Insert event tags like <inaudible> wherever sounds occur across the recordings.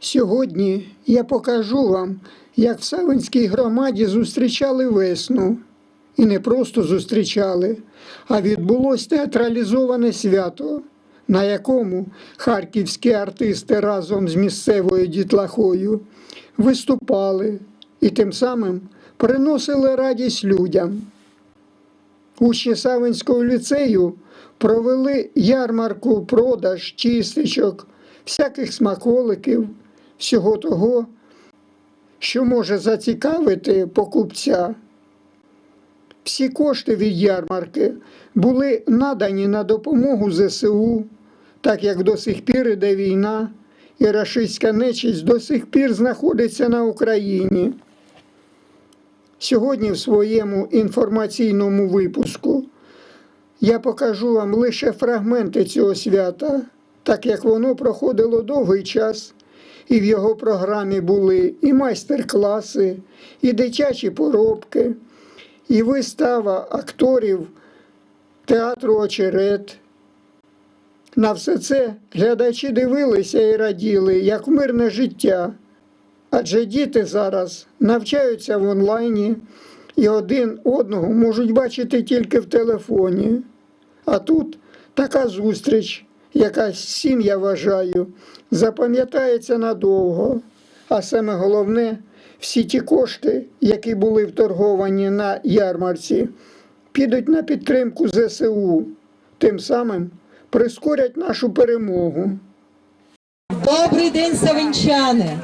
Сьогодні я покажу вам, як в Савинській громаді зустрічали весну. І не просто зустрічали, а відбулось театралізоване свято, на якому харківські артисти разом з місцевою дітлахою виступали і тим самим приносили радість людям. Учні Савинського ліцею провели ярмарку, продаж, чистичок, всяких смаколиків, всього того, що може зацікавити покупця. Всі кошти від ярмарки були надані на допомогу ЗСУ, так як до сих пір іде війна, і рашистська нечисть до сих пір знаходиться на Україні. Сьогодні в своєму інформаційному випуску я покажу вам лише фрагменти цього свята, так як воно проходило довгий час, і в його програмі були і майстер-класи, і дитячі поробки, і вистава акторів театру Очерет. На все це глядачі дивилися і раділи, як мирне життя. Адже діти зараз навчаються в онлайні і один одного можуть бачити тільки в телефоні. А тут така зустріч, яка всім, я вважаю, запам'ятається надовго. А саме головне, всі ті кошти, які були вторговані на ярмарці, підуть на підтримку ЗСУ, тим самим прискорять нашу перемогу. Добрий день, савинчани!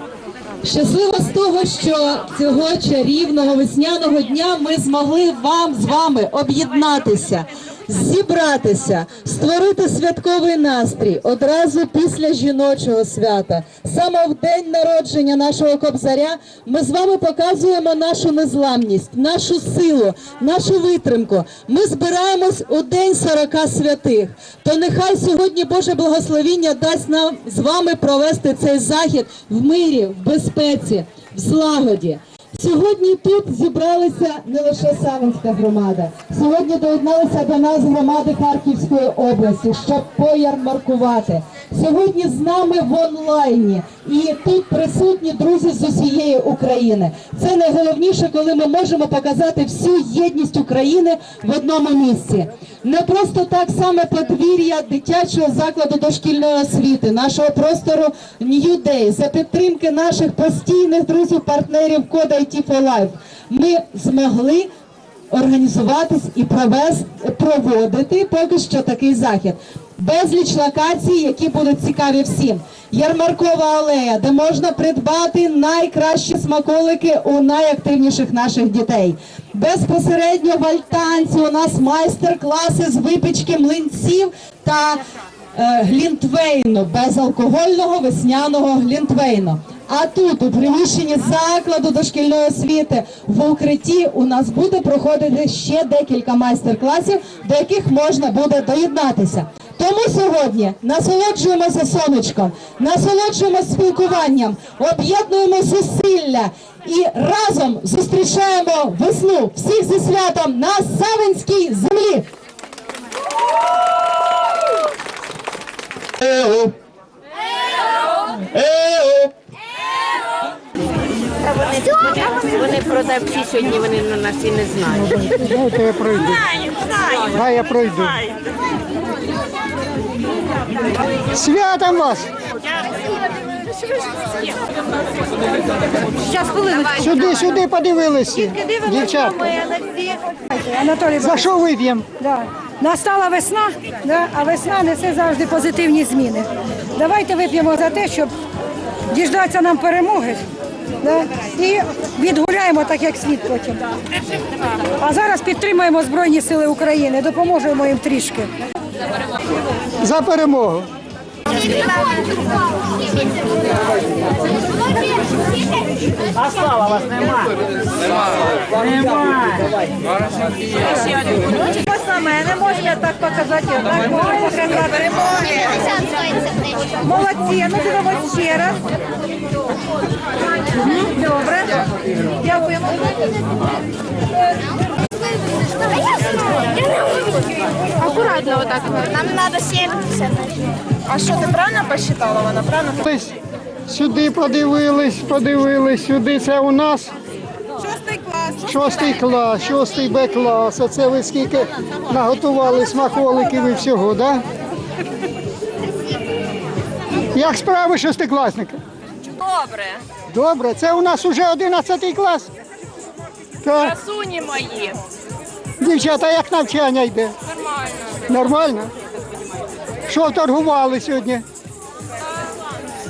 Щаслива з того, що цього чарівного весняного дня ми змогли вам з вами об'єднатися, зібратися, створити святковий настрій одразу після жіночого свята. Саме в день народження нашого кобзаря ми з вами показуємо нашу незламність, нашу силу, нашу витримку. Ми збираємось у день 40 святих. То нехай сьогодні Боже благословіння дасть нам з вами провести цей захід в мирі, в безпеці, в злагоді. Сьогодні тут зібралися не лише Савинська громада. Сьогодні доєдналися до нас громади Харківської області, щоб поярмаркувати. Сьогодні з нами в онлайні і тут присутні друзі з усієї України. Це найголовніше, коли ми можемо показати всю єдність України в одному місці. Не просто так саме подвір'я дитячого закладу дошкільної освіти, нашого простору New Day, за підтримки наших постійних друзів, партнерів Кода IT for Life, ми змогли організуватись і провести, проводити поки що такий захід. Безліч локацій, які будуть цікаві всім. Ярмаркова алея, де можна придбати найкращі смаколики у найактивніших наших дітей. Безпосередньо в альтанці у нас майстер-класи з випічки млинців та е, глінтвейну, безалкогольного весняного глінтвейну. А тут, у приміщенні закладу дошкільної освіти, в укритті у нас буде проходити ще декілька майстер-класів, до яких можна буде доєднатися. Тому сьогодні насолоджуємося сонечком, насолоджуємося спілкуванням, об'єднуємо зусилля і разом зустрічаємо весну всіх зі святом на Савинській землі. Вони продавці сьогодні, вони на нас і не знають. Дайте я пройду. Дай я пройду. Святом вас! Зараз хвилиночку. Сюди, сюди подивилися. Дівчатка. Анатолій, За що вип'ємо? да. настала весна, да? а весна несе завжди позитивні зміни. Давайте вип'ємо за те, щоб діждатися нам перемоги. Да? І відгуляємо так, як слід потім. А зараз підтримуємо Збройні Сили України, допоможемо їм трішки. За перемогу. А Саме не можна так показати, так можна показати. Молодці, ну зробимо ще раз. Добре. Дякуємо. Акуратно отак. Нам надо 70. А что, ты правильно посчитала? Она правильно? Колись Сюди подивились, подивились, сюди це у нас. Шостий клас. Шостий клас, шостий Б клас. Оце ви скільки наготували смаколиків і всього, так? Да? Як справи шестикласники? Добре. Добре, це у нас уже 11 клас. Так, Красуні мої. дівчата, як навчання йде? Нормально. Нормально? Що торгували сьогодні?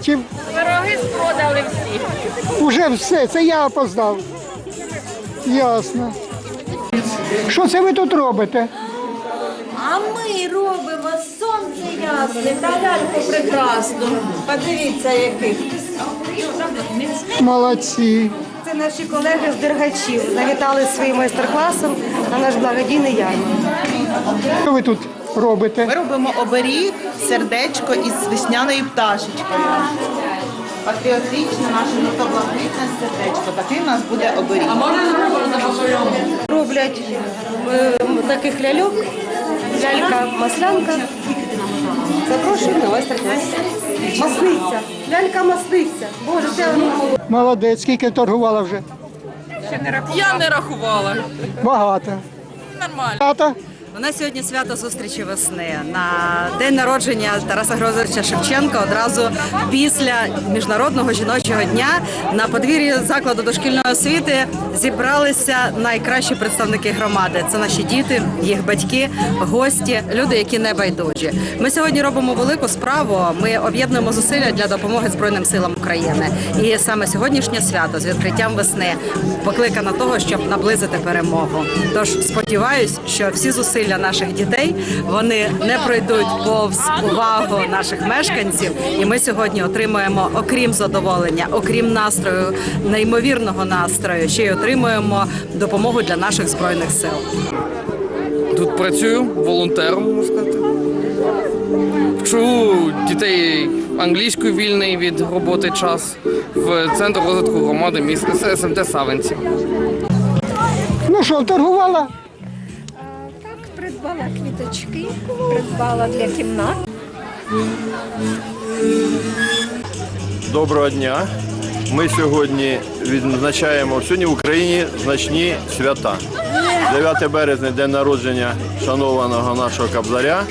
Чи Пироги спродали всі. вже все, це я опоздав. Ясно. Що це ви тут робите? А ми робимо сонце ясне та ляльку прекрасну. Подивіться, яких. Молодці. Це наші колеги з Дергачів завітали своїм майстер-класом на наш благодійний ярмарок. Що ви тут робите? Ми робимо оберіг, сердечко із весняною пташечкою. Патріотичне наше жовто-блакитне сердечко. Такий у нас буде оберіг. Роблять е, таких ляльок, лялька-маслянка. Запрошуємо на майстер-клас. Масниця, лялька-масниця. Боже, це воно Молодець, скільки торгувала вже? Я не рахувала. Багато. Нормально. Тата? У нас сьогодні свято зустрічі весни на день народження Тараса Грозовича Шевченка. Одразу після міжнародного жіночого дня на подвір'ї закладу дошкільної освіти зібралися найкращі представники громади. Це наші діти, їх батьки, гості, люди, які не байдужі. Ми сьогодні робимо велику справу. Ми об'єднуємо зусилля для допомоги Збройним силам України. І саме сьогоднішнє свято з відкриттям весни покликано того, щоб наблизити перемогу. Тож сподіваюсь, що всі зусилля наших дітей вони не пройдуть повз увагу наших мешканців. І ми сьогодні отримуємо, окрім задоволення, окрім настрою, неймовірного настрою, ще й отримуємо допомогу для наших збройних сил. Тут працюю волонтером, можна сказати. Вчу дітей англійською вільний від роботи час в центр розвитку громади міста СМТ Савинці. Ну що, торгувала? Так, придбала квіточки, придбала для кімнат. Доброго дня. Ми сьогодні відзначаємо сьогодні в Україні значні свята. 9 березня день народження шанованого нашого кабзаря.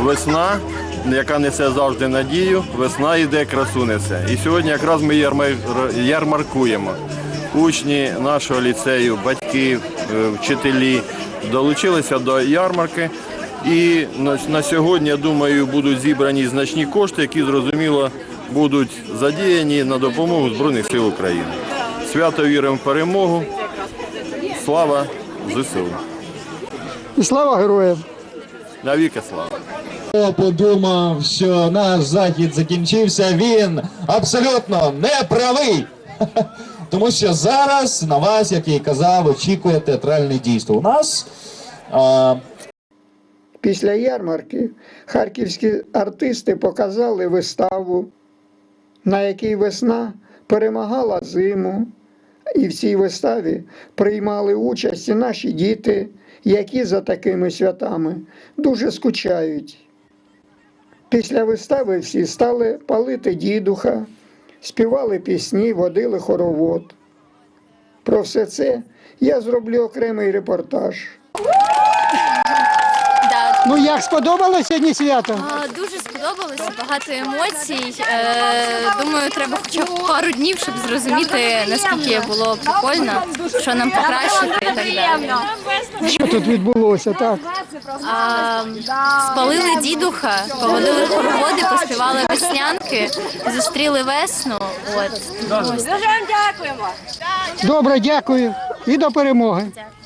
Весна, яка несе завжди надію, весна йде, красу. І сьогодні якраз ми ярмаркуємо. Учні нашого ліцею, батьки, е, вчителі долучилися до ярмарки. І на сьогодні, я думаю, будуть зібрані значні кошти, які зрозуміло будуть задіяні на допомогу Збройних сил України. Свято віримо в перемогу. Слава ЗСУ. І слава героям! Навіки слава! Хто подумав, що наш захід закінчився, він абсолютно не правий. <laughs> Тому що зараз на вас, як я і казав, очікує театральне дійство. У нас а, Після ярмарки харківські артисти показали виставу, на якій весна перемагала зиму. І в цій виставі приймали участь і наші діти, які за такими святами дуже скучають. Після вистави всі стали палити дідуха, співали пісні, водили хоровод. Про все це я зроблю окремий репортаж. Ну як сподобалося сьогодні свято? Дуже сподобалося, багато емоцій. Е, думаю, треба хоча б пару днів, щоб зрозуміти, наскільки було прикольно, що нам покращити і так далі. Що тут відбулося? Так. А, спалили дідуха, поводили хороводи, поспівали веснянки, зустріли весну. От. Ось. Добре, дякую. І до перемоги. Дякую.